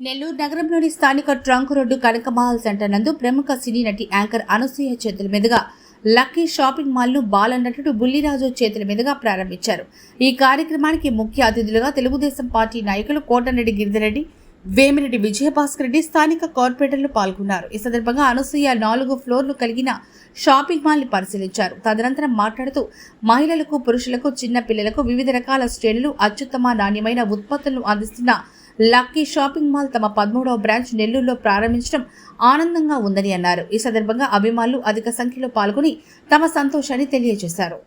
నెల్లూరు నగరంలోని స్థానిక trunk road Kanaka Mahal centre నందు ప్రముఖ సినీ నటి యాంకర్ అనసూయ చేతుల మీదుగా లక్కీ షాపింగ్ మాల్ను ను బాలన్నటుడు బుల్లిరాజు చేతుల మీదుగా ప్రారంభించారు. ఈ కార్యక్రమానికి ముఖ్య అతిథులుగా తెలుగుదేశం పార్టీ నాయకులు కోటరెడ్డి గిరిధరెడ్డి వేమిరెడ్డి విజయభాస్కర్ రెడ్డి స్థానిక కార్పొరేటర్లు పాల్గొన్నారు. ఈ సందర్భంగా అనసూయ నాలుగు ఫ్లోర్లు కలిగిన షాపింగ్ మాల్ని పరిశీలించారు. తదనంతరం మాట్లాడుతూ మహిళలకు పురుషులకు చిన్న పిల్లలకు వివిధ రకాల శ్రేణులు అత్యుత్తమ నాణ్యమైన ఉత్పత్తులను అందిస్తున్న లక్కీ షాపింగ్ మాల్ తమ పదమూడవ బ్రాంచ్ నెల్లూరులో ప్రారంభించడం ఆనందంగా ఉందని అన్నారు. ఈ సందర్భంగా అభిమానులు అధిక సంఖ్యలో పాల్గొని తమ సంతోషాన్ని తెలియజేశారు.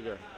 Take.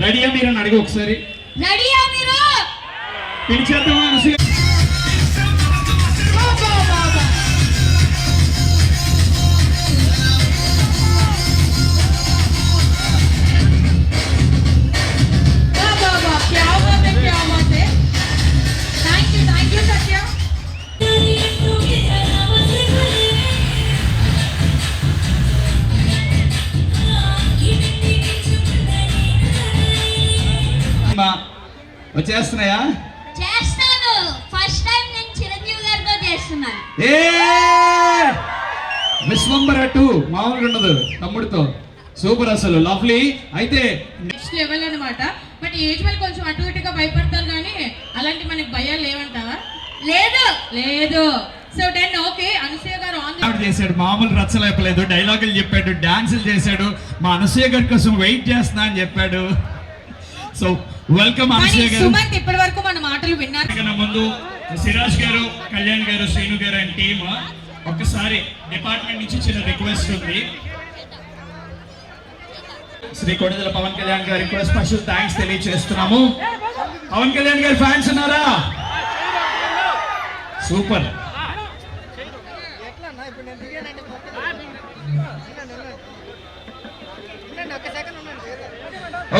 రెడీయా మీరు అని అడిగి ఒకసారి. రెడీయా మీరు! పిలిచేద్దామా? వచ్చేస్తున్నాయా చేస్తాను. ఫస్ట్ టైం నేను చిరంజీవి గారితో చేస్తున్నాను. ఏ! విశ్వంబర టూ మామూలుగా ఉండదు తమ్ముడితో. సూపర్ అసలు. లవ్లీ అయితే నెక్స్ట్ లెవెల్ అనమాట బట్ ఏజ్ వాళ్ళు కొంచెం అటు ఇటుగా భయపడతారు కానీ అలాంటి మనకి భయాలు లేవంటావా లేదు. లేదు. సో డెన్ ఓకే అనసూయ గారు ఆన్ చేశాడు. మామూలు రచ్చలేపలేదు. డైలాగులు చెప్పాడు. డాన్సులు చేశాడు. మా అనసూయ గారి కోసం వెయిట్ చేస్తున్నా అని చెప్పాడు. సో వెల్కమ్ అనసూయ గారు. సుమంత్ ఇప్పటి వరకు మన మాటలు విన్నారు. ముందు సిరాజ్ గారు కళ్యాణ్ గారు శ్రీను గారు అండ్ టీమ్ ఒక్కసారి డిపార్ట్మెంట్ నుంచి చిన్న రిక్వెస్ట్ ఉంది. శ్రీ కొడిదల పవన్ కళ్యాణ్ గారికి కూడా స్పెషల్ థ్యాంక్స్ తెలియజేస్తున్నాము పవన్ కళ్యాణ్ గారి ఫ్యాన్స్ ఉన్నారా? Super.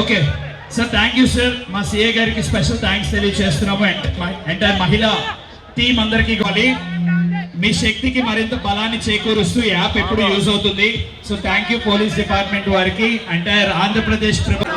Okay. Sir thank you sir మా సిఏ గారికి స్పెషల్ థ్యాంక్స్ తెలియజేస్తున్నాము ఎంటైర్ మహిళా టీం అందరికీ కావాలి మీ శక్తికి మరింత బలాన్ని చేకూరుస్తూ యాప్ ఎప్పుడు యూజ్ అవుతుంది. So thank you police department వారికి. ఎంటైర్ ఆంధ్రప్రదేశ్ ప్రభుత్వం.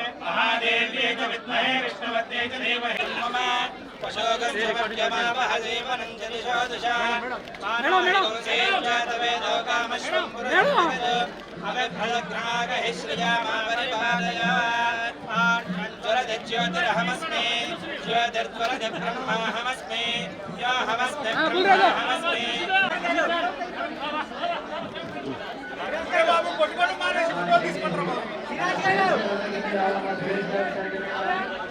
ఈ పక్క చేస్తే సర్వమంగళమాంగళ్యే శివే సర్వార్థసాధికే శరణ్యే త్ర్యంబకే దేవి నారాయణ నమోస్తుతే మహాదేవ్యే చ విద్మహే విష్ణువత్తే చ దేవహి మమ జ్యోతిరహమస్మి జ్యోతిర్జ్వరది బ్రహ్మాహమస్మి Thank you.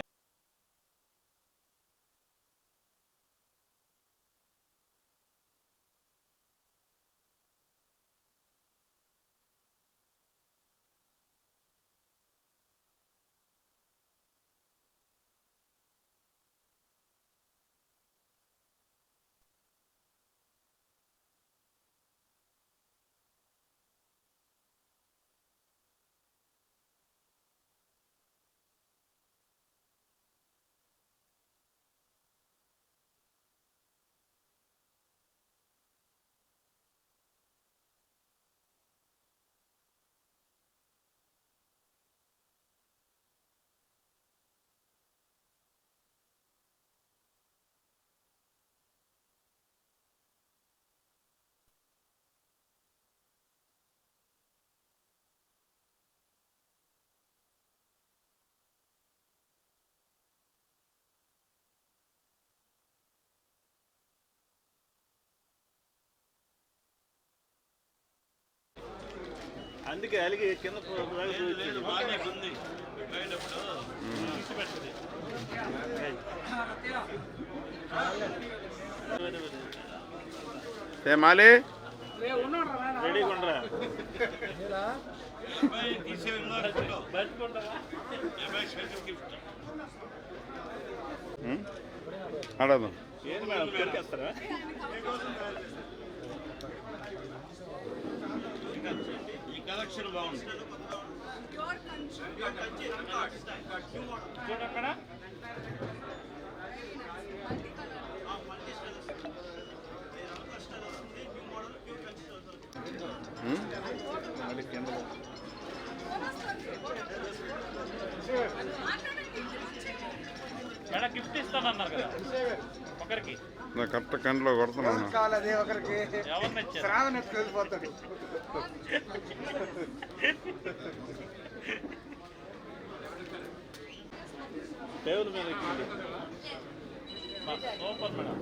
అందుకే అలిగి కింద మాలి? రెడీగా ఉండరా? ఆడదాం. ఏంది మేడం పెరికేస్తారా కలెక్షన్ బాగుంది. చూడక్కడ మళ్ళీ కింద మేడం గిఫ్ట్ ఇస్తానన్నారు కదా. ఒకరికి? నా కరెక్ట్ కంట్లో కొడుతున్నాను. కావాలి ఒకరికి? శ్రావణ వెళ్ళిపోతాడు టేబుల్ మీద సూపర్ మేడం.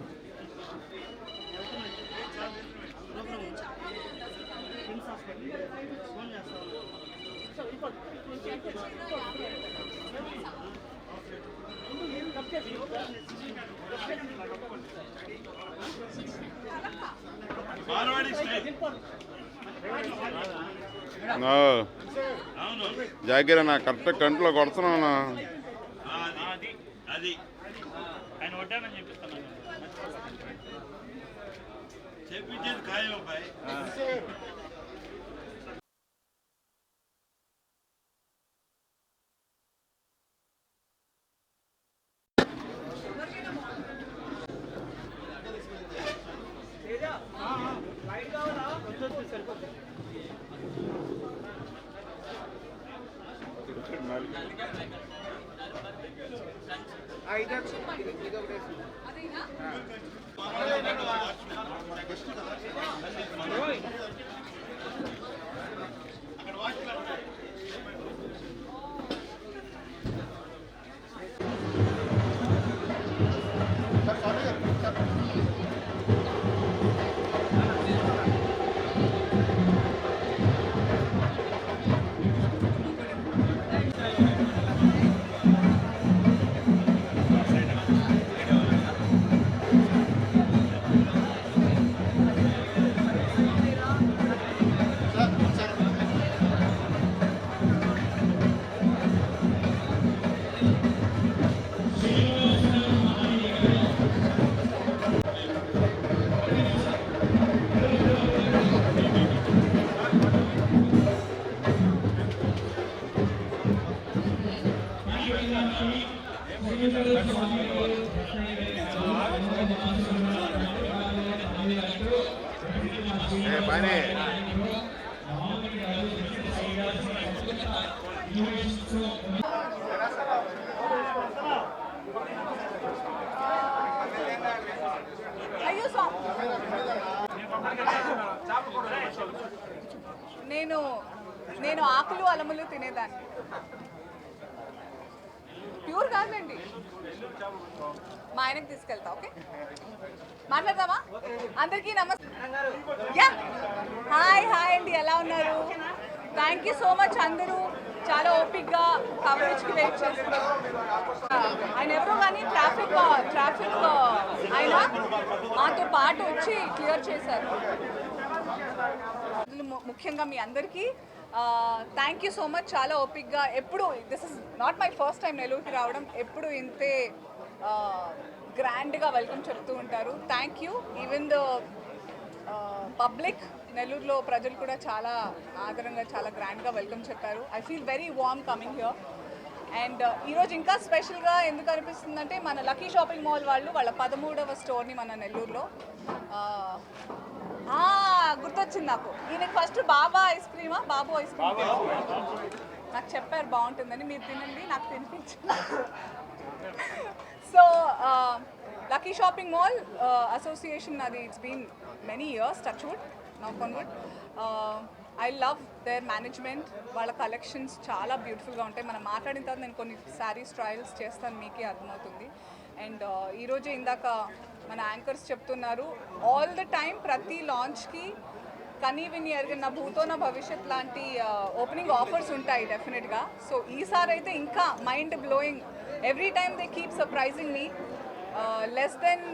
జాగిర నా కరెక్ట్ కంట్లో కొడుతున్నాను అది. ఆయన వడ్డానని చెప్పిస్తున్నాను చెప్పించేది ఖాయం నేను నేను ఆకులు అలములు తినేదాన్ని. ప్యూర్ కాదండి మా ఆయనకి తీసుకెళ్తా ఓకే? మాట్లాడదామా? అందరికీ నమస్తే యా! హాయ్ హాయ్ అండి ఎలా ఉన్నారు? థ్యాంక్ యూ సో మచ్ అందరూ చాలా ఓపిక్గా కవరేజ్కి వెయిట్ చేస్తున్నారు. ఆయన ఎవరో కానీ ట్రాఫిక్ ట్రాఫిక్ ఆయన మాతో పాటు వచ్చి క్లియర్ చేశారు. ముఖ్యంగా మీ అందరికీ థ్యాంక్ యూ సో మచ్ చాలా ఓపిక్గా ఎప్పుడు this is not my first time నెల్లూరుకి రావడం ఎప్పుడు ఇంతే గ్రాండ్గా వెల్కమ్ చెప్తూ ఉంటారు. Thank you even the public నెల్లూరులో ప్రజలు కూడా చాలా ఆదరంగా చాలా గ్రాండ్గా వెల్కమ్ చెప్పారు. I feel very warm coming here and ఈరోజు ఇంకా స్పెషల్గా ఎందుకు అనిపిస్తుందంటే మన లక్కీ షాపింగ్ మాల్ వాళ్ళు వాళ్ళ పదమూడవ స్టోర్ని మన నెల్లూరులో గుర్తొచ్చింది నాకు. ఈయనకి ఫస్ట్ బాబా ఐస్ క్రీమా బాబు ఐస్ క్రీమ్. నాకు చెప్పారు బాగుంటుందని మీరు తినండి నాకు తినిపించండి. So lucky shopping mall association అది it's been many years touch wood knock on wood I love their management వాళ్ళ కలెక్షన్స్ చాలా బ్యూటిఫుల్గా ఉంటాయి. మనం మాట్లాడిన తర్వాత నేను కొన్ని శారీస్ ట్రయల్స్ చేస్తాను మీకే అర్థమవుతుంది. అండ్ uh, ఈరోజు ఇందాక మన యాంకర్స్ చెప్తున్నారు ఆల్ ద టైం ప్రతి లాంచ్కి కనీ విని ఎరిగిన భూతో నా భవిష్యత్ లాంటి uh, ఓపెనింగ్ ఆఫర్స్ ఉంటాయి డెఫినెట్గా సో ఈసారి అయితే ఇంకా mind blowing every time they keep surprising me less than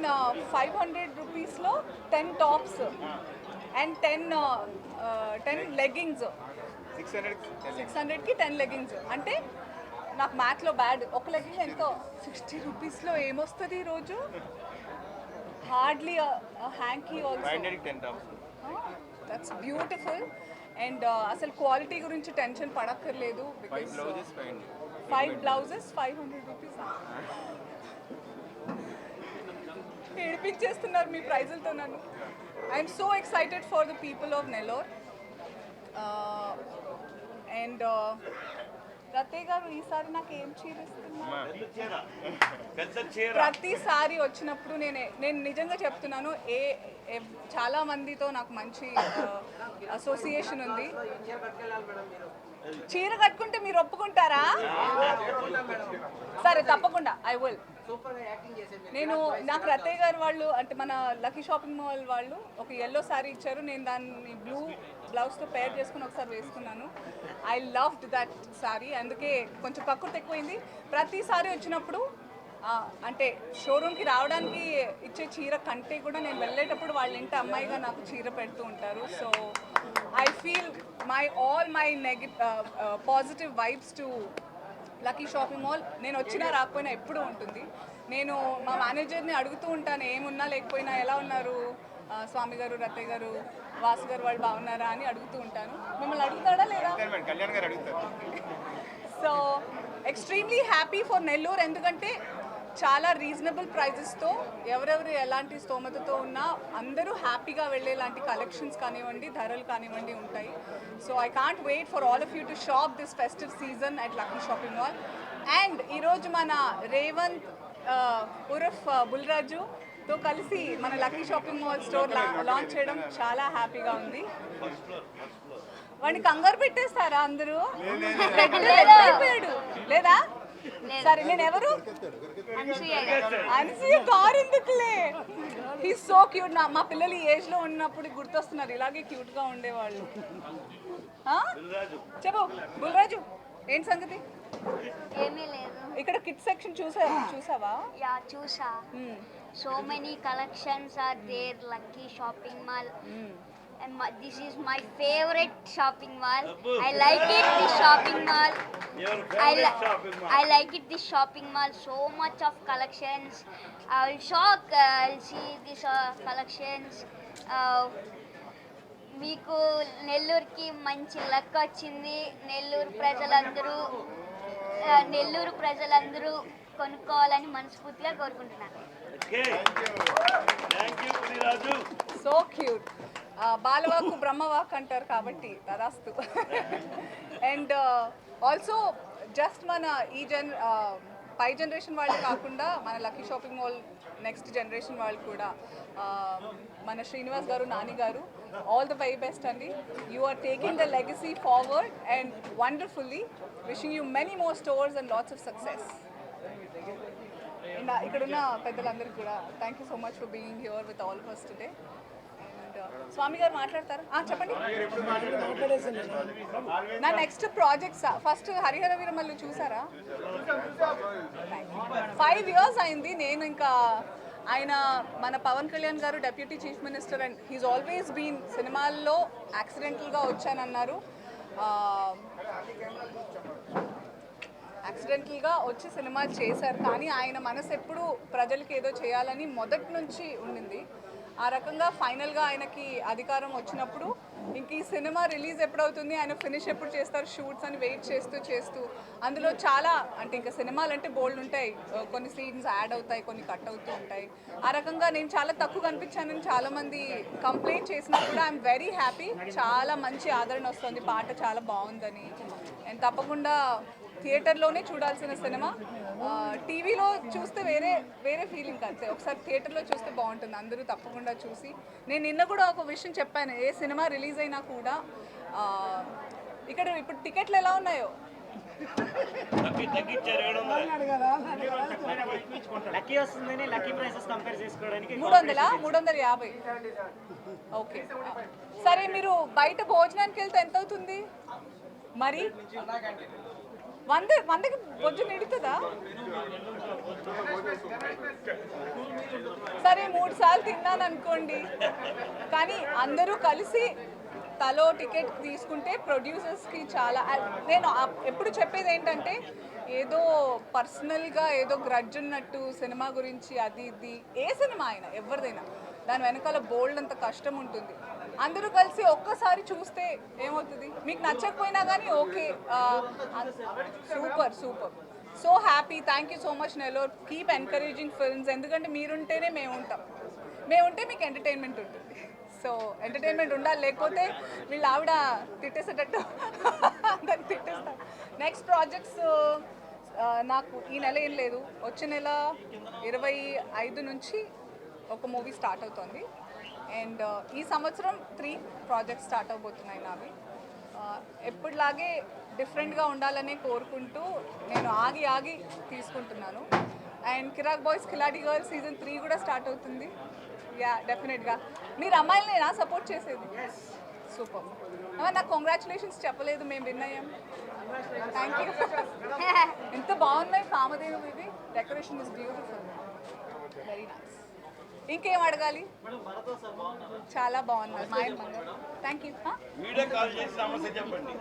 five hundred రూపీస్లో ten tops and ten ten leggings six hundred six హండ్రెడ్కి టెన్ లెగ్గింగ్స్ అంటే నాకు మ్యాథ్లో బ్యాడ్ ఒక లెగ్గింగ్ ఎంతో? సిక్స్టీ రూపీస్లో ఏమొస్తుంది ఈరోజు hardly hanky also that's beautiful and అసలు క్వాలిటీ గురించి tension పడక్కర్లేదు because five blouses five hundred rupees ఏడిపించేస్తున్నారు మీ ప్రైజులతో నన్ను. I'm so excited for the people of Nellore and Rathaiah గారు ఈసారి నాకు ఏం చీర ఇస్తున్నారు? ప్రతిసారి వచ్చినప్పుడు నేనే నేను నిజంగా చెప్తున్నాను ఏ ఏ- చాలా మందితో నాకు మంచి అసోసియేషన్ ఉంది. చీర కట్టుకుంటే మీరు ఒప్పుకుంటారా? సరే తప్పకుండా ఐ విల్ నేను నాకు రతయ్య గారు వాళ్ళు అంటే మన లక్కీ షాపింగ్ మాల్ వాళ్ళు ఒక ఎల్లో శారీ ఇచ్చారు. నేను దాన్ని బ్లూ బ్లౌజ్తో పేర్ చేసుకుని ఒకసారి వేసుకున్నాను. ఐ లవ్డ్ దట్ శారీ అందుకే కొంచెం ప్రకృతి ఎక్కువైంది. ప్రతిసారి వచ్చినప్పుడు అంటే షోరూమ్కి రావడానికి ఇచ్చే చీర కంటే కూడా నేను వెళ్ళేటప్పుడు వాళ్ళ ఇంటి అమ్మాయిగా నాకు చీర పెడుతూ ఉంటారు. So I feel my all my negative positive vibes to lucky shopping mall నేను వచ్చినా రాకపోయినా ఎప్పుడూ ఉంటుంది. నేను మా మేనేజర్ని అడుగుతూ ఉంటాను ఏమున్నా లేకపోయినా ఎలా ఉన్నారు? స్వామి గారు రత్తయ్య గారు వాసు గారు వాళ్ళు బాగున్నారా? అని అడుగుతూ ఉంటాను. మిమ్మల్ని అడుగుతాడా లేదా? So extremely happy for Nellore ఎందుకంటే చాలా రీజనబుల్ ప్రైజెస్తో ఎవరెవరు ఎలాంటి స్తోమతతో ఉన్నా అందరూ హ్యాపీగా వెళ్ళేలాంటి కలెక్షన్స్ కానివ్వండి ధరలు కానివ్వండి ఉంటాయి. So I can't wait for all of you to shop this festive season at lucky shopping mall and ఈరోజు మన రేవంత్ ఉరఫ్ బుల్రాజు తో కలిసి మన lucky shopping mall store launch చేయడం చాలా హ్యాపీగా ఉంది. వాడిని కంగారు పెట్టేస్తారా అందరూ? అయిపోయాడు. లేదా? సరే నేను ఎవరు? అనసూయ. కారు ఎందుకులే? హీ సో క్యూట్ నా మా పిల్లలు ఈ ఏజ్లో ఉన్నప్పుడు గుర్తొస్తున్నారు. ఇలాగే క్యూట్గా ఉండేవాళ్ళు? చెప్పు బుల్రాజు ఏంటి సంగతి? ఏమీ లేదు. ఇక్కడ కిడ్ సెక్షన్ చూసా చూసావా? యా చూసా. So many collections are there lucky shopping mall and my, this is my favorite shopping mall i like it this shopping mall I, li- I like it this shopping mall so much of collections i will shock uh, i'll see this uh, collections uh, మీకు నెల్లూరుకి మంచి luck వచ్చింది నెల్లూరు ప్రజలందరూ నెల్లూరు ప్రజలందరూ కొనుక్కోవాలని మనస్ఫూర్తిగా కోరుకుంటున్నాను so cute బాలవాకు బ్రహ్మవాక్ అంటారు కాబట్టి తదాస్తు. అండ్ ఆల్సో జస్ట్ మన ఈ జన్ పై జనరేషన్ వాళ్ళే కాకుండా మన lucky shopping mall next generation వాళ్ళు కూడా మన Srinivas garu Nani garu all the very best అండి. You are taking the legacy forward and wonderfully wishing you many more stores and lots of success and ఇక్కడున్న పెద్దలందరికీ కూడా thank you so much for being here with all first today Swami garu మాట్లాడతారా? చెప్పండి. నా next projects first Harihara Veeramallu చూసారా? Five years అయింది. నేను ఇంకా ఆయన మన Pawan Kalyan garu deputy chief minister and he's always been సినిమాల్లో యాక్సిడెంటల్గా వచ్చానన్నారు. యాక్సిడెంటల్గా వచ్చి సినిమా చేశారు. కానీ ఆయన మనసు ఎప్పుడు ప్రజలకి ఏదో చేయాలని మొదటి నుంచి ఉండింది. ఆ రకంగా ఫైనల్గా ఆయనకి అధికారం వచ్చినప్పుడు ఇంక ఈ సినిమా రిలీజ్ ఎప్పుడవుతుంది ఆయన ఫినిష్ ఎప్పుడు చేస్తారు షూట్స్ అని వెయిట్ చేస్తూ చేస్తూ. అందులో చాలా అంటే ఇంకా సినిమాలు అంటే బోల్డ్ ఉంటాయి. కొన్ని సీన్స్ యాడ్ అవుతాయి కొన్ని కట్ అవుతూ ఉంటాయి. ఆ రకంగా నేను చాలా తక్కువ కనిపించానని చాలామంది కంప్లైంట్ చేసినా కూడా ఐఎమ్ వెరీ హ్యాపీ. చాలా మంచి ఆదరణ వస్తుంది. పాట చాలా బాగుందని. అండ్ తప్పకుండా థియేటర్లోనే చూడాల్సిన సినిమా. టీవీలో చూస్తే వేరే వేరే ఫీలింగ్ అంతే ఒకసారి థియేటర్లో చూస్తే బాగుంటుంది. అందరూ తప్పకుండా చూసి. నేను నిన్న కూడా ఒక విషయం చెప్పాను. ఏ సినిమా రిలీజ్ అయినా కూడా ఆ, ఇక్కడ ఇప్పుడు టికెట్లు ఎలా ఉన్నాయో? లక్కీ వస్తుందని లక్కీ ప్రైసెస్ కంపేర్ చేసుకోవడానికి మూడు వందల? మూడు వందల యాభై. ఓకే. సరే మీరు బయట భోజనానికి వెళ్తే ఎంత అవుతుంది మరి? వంద వందకి బొజ్జు నిడుతుందా? సరే మూడు సార్లు తిన్నాను అనుకోండి కానీ అందరూ కలిసి తలో టికెట్ తీసుకుంటే ప్రొడ్యూసర్స్కి చాలా నేను ఎప్పుడు చెప్పేది ఏంటంటే ఏదో పర్సనల్గా ఏదో గ్రడ్జ్ ఉన్నట్టు సినిమా గురించి అది ఇది ఏ సినిమా అయినా ఎవరిదైనా దాని వెనకాల బోల్డ్ అంత కష్టం ఉంటుంది. అందరూ కలిసి ఒక్కసారి చూస్తే ఏమవుతుంది? మీకు నచ్చకపోయినా కానీ okay. Super super. So happy. Thank you so much Nellore keep encouraging films ఎందుకంటే మీరుంటేనే మేము ఉంటాం మేము ఉంటే మీకు ఎంటర్టైన్మెంట్ ఉంటుంది. సో ఎంటర్టైన్మెంట్ ఉండాలి. లేకపోతే వీళ్ళు ఆవిడ తిట్టేసేటట్టు దాన్ని తిట్టేస్తారు. నెక్స్ట్ ప్రాజెక్ట్స్ నాకు ఈ నెల ఏం లేదు. వచ్చే నెల ఇరవై ఐదు నుంచి ఒక మూవీ స్టార్ట్ అవుతుంది. అండ్ ఈ సంవత్సరం త్రీ ప్రాజెక్ట్స్ స్టార్ట్ అవబోతున్నాయి నావి. Uh, ఎప్పుడులాగే డిఫరెంట్గా ఉండాలనే కోరుకుంటూ నేను ఆగి ఆగి తీసుకుంటున్నాను. And Kiraak boys Khiladi girl season three కూడా స్టార్ట్ అవుతుంది. యా డెఫినెట్గా మీరు అమ్మాయిని నా సపోర్ట్ చేసేది? సూపర్ నాకు కంగ్రాచులేషన్స్ చెప్పలేదు మేము విన్ అయ్యాం. థ్యాంక్ యూ ఎంత బాగున్నాయి కామధేను ఇది decoration is beautiful very nice ఇంకేం అడగాలి? చాలా బాగున్నారు మా థ్యాంక్ యూ వీడియో కాల్ చేసి సమస్య చెప్పండి.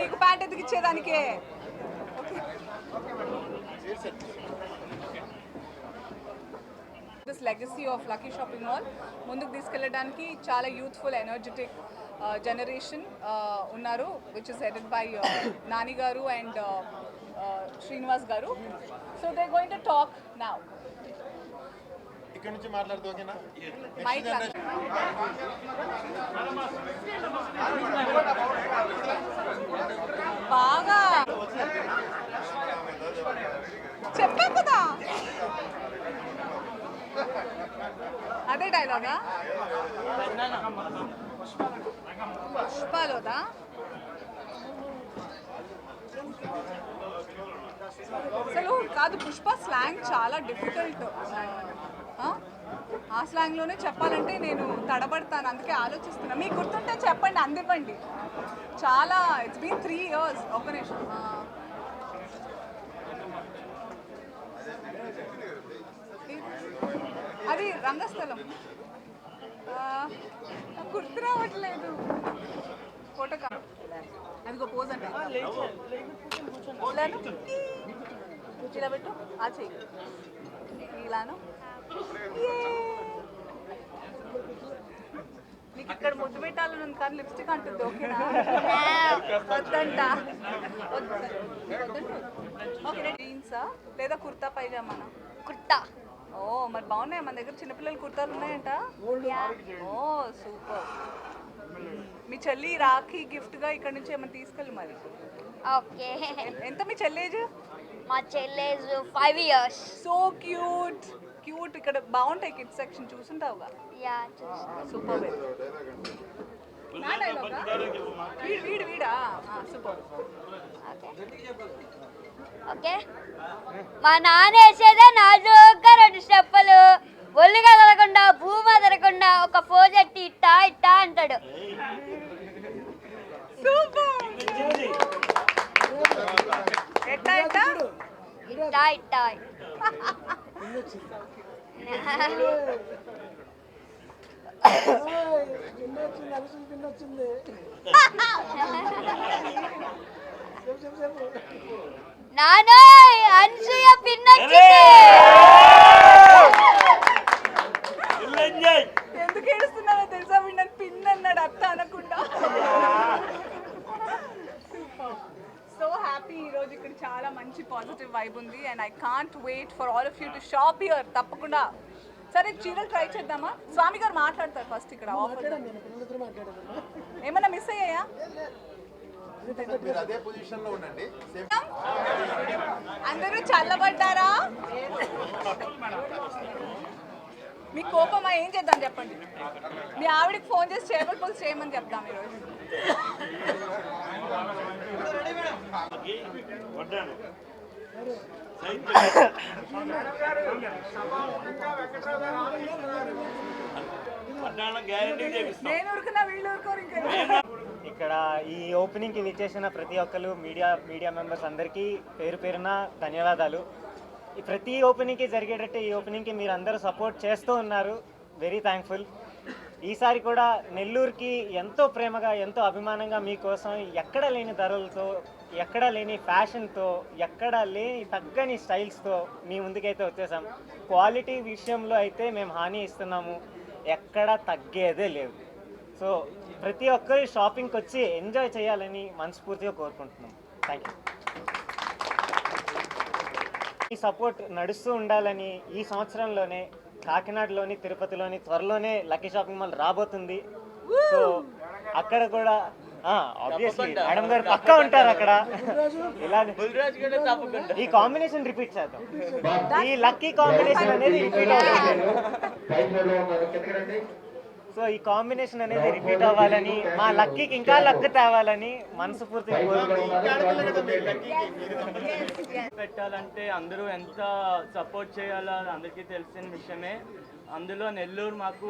నీకు ప్యాంట్ ఎందుకు ఇచ్చేదానికే? This legacy of lucky shopping mall ముందుకు తీసుకెళ్ళడానికి చాలా యూత్ఫుల్ ఎనర్జెటిక్ జనరేషన్ ఉన్నారు which is headed by Nani garu and Srinivas garu. So they going to talk now ఇక్కడ నుంచి మాట్లాడుతూ ఓకేనా? బాగా. చెప్పాను కదా. అదే డైలాగా పుష్పాలోదా? అసలు కాదు పుష్ప స్లాంగ్ చాలా డిఫికల్ట్ ఆ? స్లాంగ్లోనే చెప్పాలంటే నేను తడబడతాను అందుకే ఆలోచిస్తున్నా. మీకు గుర్తుంటే చెప్పండి అందివ్వండి. చాలా ఇట్స్ బీన్ త్రీ ఇయర్స్ ఒక నిమిషం. అది రంగస్థలం. గుర్తు రావట్లేదు. ఫోటో అదిగో పోజ్ అంటే. ఇలాను? ఇలా పెట్టు. ఆ చెయ్యి. ఇలాను? నీకు ఇక్కడ ముద్దు పెట్టాలని ఉంది కానీ లిప్స్టిక్ అంటుంది ఓకేనా? వద్దంట. ఓకే జీన్సా లేదా కుర్తా పైజామానా? కుర్తా. ఓ మరి బాగున్నాయి? మన దగ్గర చిన్నపిల్లల కుర్తాలు ఉన్నాయంట? ఓ సూపర్. మీ చెల్లి రాఖీ గిఫ్ట్గా ఇక్కడ నుంచి ఏమైనా తీసుకెళ్ళి మరి. ఓకే. ఎంత మీ చెల్లి ఏజ్? మా చెల్లేజ్ five years so cute. Cute ఇక్కడ బాగుంటాయి కిడ్స్ సెక్షన్ చూసుంటావుగా? Yeah super. నా డైలాగా వీడు వీడు? వీడా సూపర్. ఓకే. మా నాన్న వేసేదే నాజుగ్గా రెండు స్టెప్పులు. ఒళ్ళు కదలకుండా భూమి అదలకుండా ఒక పోజెట్టి ఇట్టా ఇట్టా అంటాడు. సూపర్ ఇట్టా ఇట్టా. నాన్న అన్సూయ పిన్నొచ్చింది. ఎంజాయ్. ఎందుకు ఏడుస్తున్నావో తెలుసా? వీడు పిన్ అన్నాడు అత్త అనకుండా. సో హ్యాపీ ఈ రోజు ఇక్కడ చాలా మంచి పాజిటివ్ వైబ్ ఉంది. And I can't wait for all of you to shop here తప్పకుండా. సరే చీరలు ట్రై చేద్దామా? స్వామి గారు మాట్లాడతారు ఫస్ట్ ఇక్కడ ఆఫర్ ఏమన్నా మిస్ అయ్యాయా? మీరు అదే పొజిషన్లో ఉండండి. సేమ్ అందరూ చల్లబడ్డారా? మీ కోపమా ఏం చేద్దాం చెప్పండి? మీ ఆవిడకి ఫోన్ చేసి చేపల పులుసు చేయమని చెప్తాం ఈరోజు. నేను వీళ్ళు ఊరుకోరు ఇంకా. ఇక్కడ ఈ ఓపెనింగ్కి విచ్చేసిన ప్రతి ఒక్కరు మీడియా మీడియా మెంబర్స్ అందరికీ పేరు పేరున ధన్యవాదాలు. ప్రతి ఓపెనింగ్కి జరిగేటట్టు ఈ ఓపెనింగ్కి మీరు అందరూ సపోర్ట్ చేస్తూ ఉన్నారు. వెరీ థ్యాంక్ఫుల్ ఈసారి కూడా నెల్లూరుకి ఎంతో ప్రేమగా ఎంతో అభిమానంగా మీకోసం ఎక్కడ లేని ధరలతో ఎక్కడ లేని ఫ్యాషన్తో ఎక్కడ లేని తగ్గని స్టైల్స్తో మీ ముందుకైతే వచ్చేసాం. క్వాలిటీ విషయంలో అయితే మేము హాని ఇస్తున్నాము. ఎక్కడ తగ్గేదే లేదు సో ప్రతి ఒక్కరు షాపింగ్కి వచ్చి ఎంజాయ్ చేయాలని మనస్ఫూర్తిగా కోరుకుంటున్నాం. థ్యాంక్ యూ ఈ సపోర్ట్ నడుస్తూ ఉండాలని ఈ సంవత్సరంలోనే కాకినాడలోని తిరుపతిలోని త్వరలోనే లక్కీ షాపింగ్ మాల్ రాబోతుంది. సో అక్కడ కూడా ఆబ్వియస్లీ మేడం గారు పక్కా ఉంటారు అక్కడ. ఇలా ఈ కాంబినేషన్ రిపీట్ చేద్దాం. ఈ లక్కీ కాంబినేషన్ అనేది రిపీట్ అవుతుంది. సో ఈ కాంబినేషన్ అనేది రిపీట్ అవ్వాలని మా లక్కీకి ఇంకా లక్ తేవాలని మనస్ఫూర్తిగా పెట్టాలంటే అందరూ ఎంత సపోర్ట్ చేయాలో అది అందరికీ తెలిసిన విషయమే. అందులో నెల్లూరు మాకు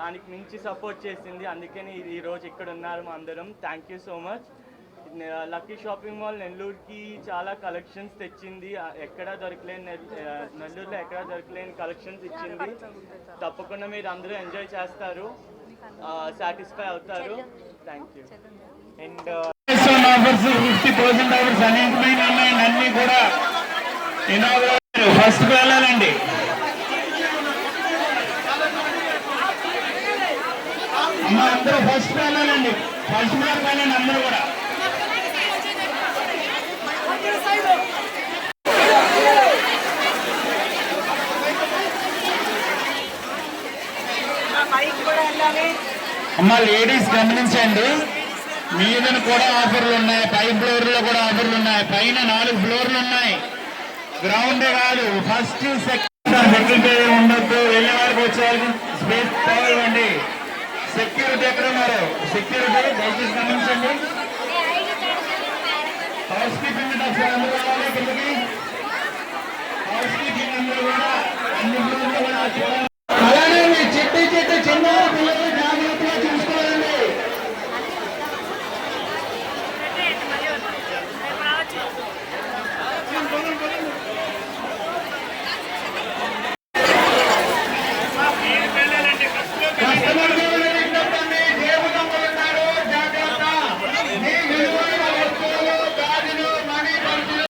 దానికి మించి సపోర్ట్ చేసింది. అందుకని ఈ రోజు ఇక్కడ ఉన్నారు మా అందరం. Thank you so much lucky shopping mall నెల్లూరుకి చాలా కలెక్షన్స్ తెచ్చింది. ఎక్కడా దొరకలేని నెల్లూరులో ఎక్కడా దొరకలేని కలెక్షన్స్ ఇచ్చింది. తప్పకుండా మీరు అందరూ ఎంజాయ్ చేస్తారు. సాటిస్ఫై అవుతారు. Thank you and offers fifty percent offers అనేకమైన ఉన్నాయండి అన్ని కూడా ఇనాగరేట్ ఫస్ట్ వెళ్ళాలండి. అమ్మ అందరూ ఫస్ట్ వెళ్ళాలండి. ఫస్ట్ మార్క్ వెళ్ళండి అందరూ కూడా. అమ్మ లేడీస్ గమనించండి. మీద కూడా ఆఫర్లు ఉన్నాయి. పై ఫ్లోర్లో కూడా ఆఫర్లు ఉన్నాయి. పైన నాలుగు ఫ్లోర్లు ఉన్నాయి. గ్రౌండ్ కాదు. ఫస్ట్ సెకండ్ సెక్యూరిటీ ఉండొద్దు. వెళ్ళే వారికి వచ్చేవారికి స్పేస్ సెక్యూరిటీ ఎక్కడ ఉన్నారు? సెక్యూరిటీ దయచేసి గమనించండి. హౌస్ కీపింగ్ కిందకి హౌస్ కీపింగ్ అందరూ కూడా అన్ని ఫ్లోర్లు కూడా అలానే మీ చిట్టి చిట్టి చిన్న పిల్లలు